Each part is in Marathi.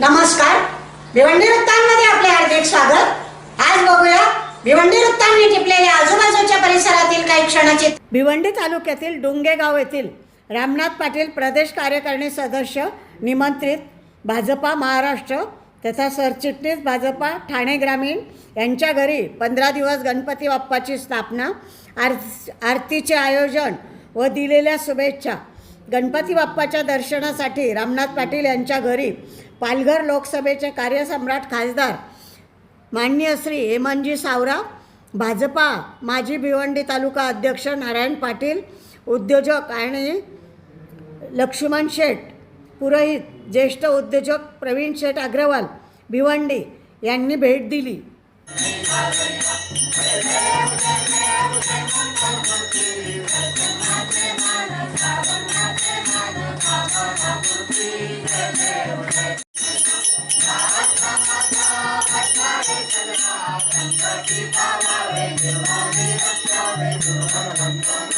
नमस्कार. भिवंडी वृत्तांमध्ये आपले हार्दिक स्वागत. आज बघूया भिवंडी वृत्तांनी टिपलेल्या आजूबाजूच्या परिसरातील काही क्षणाची भिवंडी तालुक्यातील डोंगेगाव येथील रामनाथ पाटील प्रदेश कार्यकारिणी सदस्य निमंत्रित भाजपा महाराष्ट्र तथा सरचिटणीस भाजपा ठाणे ग्रामीण यांच्या घरी पंधरा दिवस गणपती बाप्पाची स्थापना आर आरतीचे आयोजन व दिलेल्या शुभेच्छा. गणपती बाप्पाच्या दर्शनासाठी रामनाथ पाटील यांच्या घरी पालघर लोकसभेचे कार्यसम्राट खासदार माननीय श्री हेमनजी सावरा भाजपा माजी भिवंडी तालुका अध्यक्ष नारायण पाटील उद्योजक आणि लक्ष्मण शेठ पुरोहित ज्येष्ठ उद्योजक प्रवीण शेठ अग्रवाल भिवंडी यांनी भेट दिली. I'm sorry,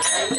Hey!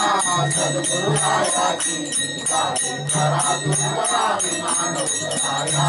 सदगुरुराया की करा दुर्वरा विमानव राया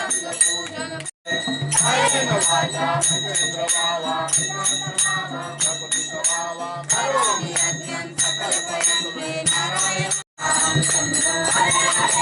Hare Navaya, Vendravala, Kapati Kavala, Karomi Adhyam Sakalpayambe Narayam Hare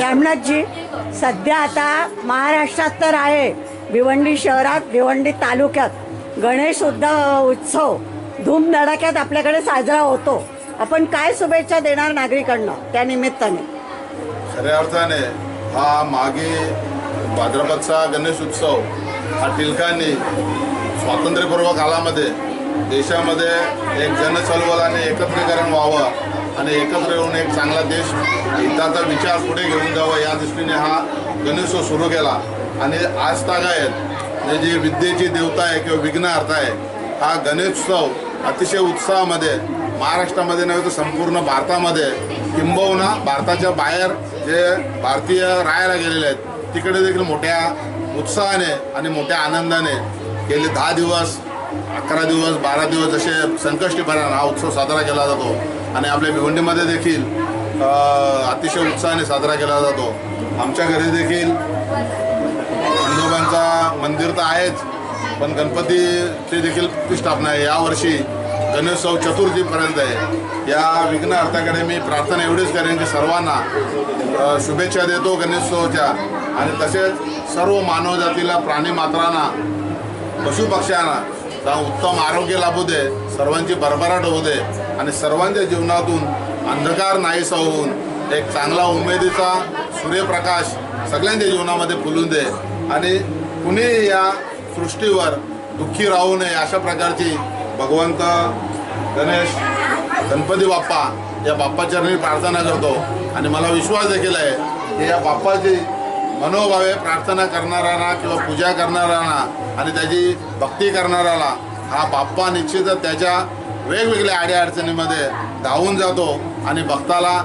रामनाथजी सध्या आता महाराष्ट्रात तर आहे. भिवंडी शहरात भिवंडी तालुक्यात गणेश उद्या उत्सव. धूमधडाक्यात आपल्याकडे साजरा होतो. आपण काय शुभेच्छा देणार नागरिकांना त्या निमित्ताने? खऱ्या अर्थाने हा मागे भाद्रपदचा गणेश उत्सव हा टिळकांनी स्वातंत्र्यपूर्व काळामध्ये देशामध्ये एक जनचळवळाने एकत्रीकरण व्हावं आणि एकत्र येऊन एक चांगला देश हिताचा विचार पुढे घेऊन जावं या दृष्टीने हा गणेशोत्सव सुरू केला. आणि आज तागायत जे जी विद्येची देवता आहे किंवा विघ्नहर्ता आहे हा गणेशोत्सव अतिशय उत्साहामध्ये महाराष्ट्रामध्ये नव्हे तर संपूर्ण भारतामध्ये किंबहुना भारताच्या बाहेर जे भारतीय राहायला गेलेले आहेत तिकडे देखील मोठ्या उत्साहाने आणि मोठ्या आनंदाने गेले दहा दिवस अकरा दिवस बारा दिवस जसे संकष्टी हा उत्सव साजरा केला जातो. आणि आपल्या भिवंडीमध्ये देखील अतिशय उत्साहाने साजरा केला जातो. आमच्या घरी देखील खंडोबांचा मंदिर तर आहेच. पण गणपतीची देखील प्रतिष्ठापना आहे. यावर्षी गणेशोत्सव चतुर्थीपर्यंत आहे. या विघ्न अर्थाकडे मी प्रार्थना एवढीच करेन की सर्वांना शुभेच्छा देतो गणेशोत्सवच्या. आणि तसेच सर्व मानवजातीला प्राणीमात्रांना प्राणी पशुपक्ष्यांना चा उत्तम आरोग्य लाभू दे सर्वांची भरभराट होऊ दे आणि सर्वांच्या जीवनातून अंधकार नाहीसा होऊन एक चांगला उमेदीचा सूर्यप्रकाश सगळ्यांच्या जीवनामध्ये फुलून दे. आणि कुणी या सृष्टीवर दुःखी राहू नये अशा प्रकारची भगवंत गणेश गणपती बाप्पा या बाप्पाचरणी प्रार्थना करतो. आणि मला विश्वास देखील आहे की या बाप्पाची मनोभावे प्रार्थना करणाऱ्यांना किंवा पूजा करणाऱ्यांना आणि त्याची भक्ती करणाऱ्याला हा बाप्पा निश्चितच त्याच्या वेगवेगळ्या अडीअडचणीमध्ये धावून जातो आणि भक्ताला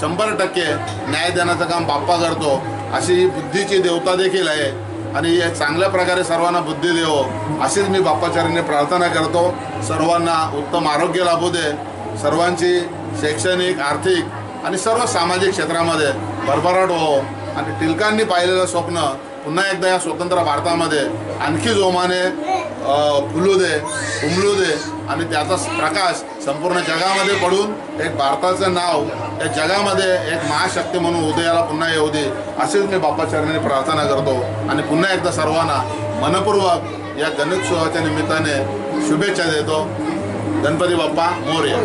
शंभर टक्के न्याय देण्याचं काम बाप्पा करतो. अशी ही बुद्धीची देवता देखील आहे. आणि चांगल्या प्रकारे सर्वांना बुद्धी देवो. अशीच मी बाप्पाचार्याने प्रार्थना करतो. सर्वांना उत्तम आरोग्य लाभू दे. सर्वांची शैक्षणिक आर्थिक आणि सर्व सामाजिक क्षेत्रामध्ये भरभराट हो. आणि टिळकांनी पाहिलेलं स्वप्न पुन्हा एकदा या स्वतंत्र भारतामध्ये आणखी जोमाने फुलू दे उमलू दे आणि त्याचा प्रकाश संपूर्ण जगामध्ये पडून एक भारताचं नाव या जगामध्ये एक महाशक्ती म्हणून उदयाला पुन्हा येऊ दे अशीच मी बाप्पाचरणी प्रार्थना करतो. आणि पुन्हा एकदा सर्वांना मनपूर्वक या गणेशोत्सवाच्या निमित्ताने शुभेच्छा देतो. गणपती बाप्पा मोरया.